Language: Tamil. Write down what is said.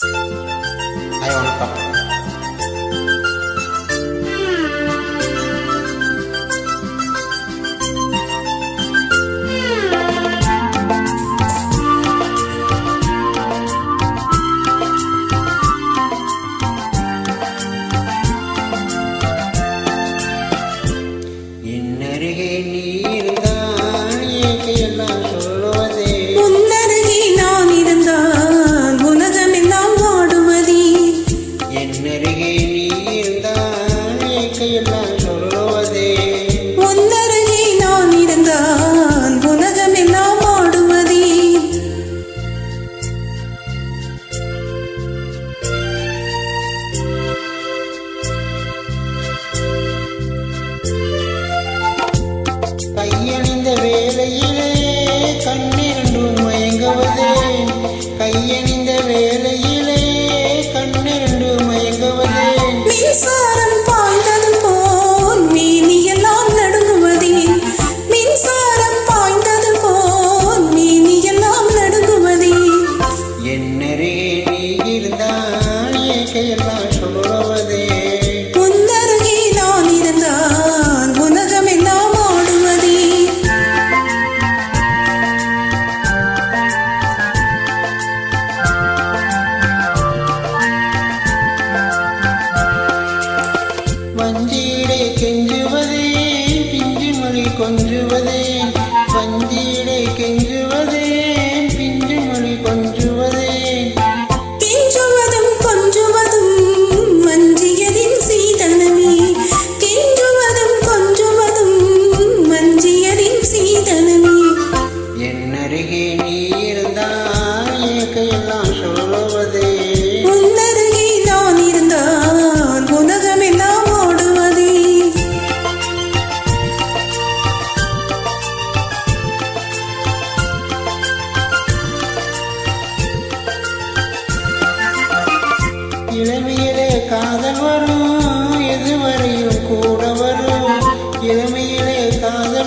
还有那个。கையணிந்த வேளையிலே கண்ணிரண்டும் மயங்குவதே. கையணிந்த வேளையிலே கண்ணிரண்டு மயங்குவதே. மின்சாரம் பாய்ந்தது போல் மேனியெல்லாம் நடுங்குவதே. மின்சாரம் பாய்ந்தது போல் மேனியெல்லாம் நடுங்குவதே. என்னருகே நீ இருந்தால் ஏக்கையெல்லாம் சொல்லுவதே வஞ்சியிடை கெஞ்சுவதே பிஞ்சு மொழி கொஞ்சுவதே. இளமையிலே காதல் வரும். எதுவரையும் கூட வரும். இளமையிலே காதல்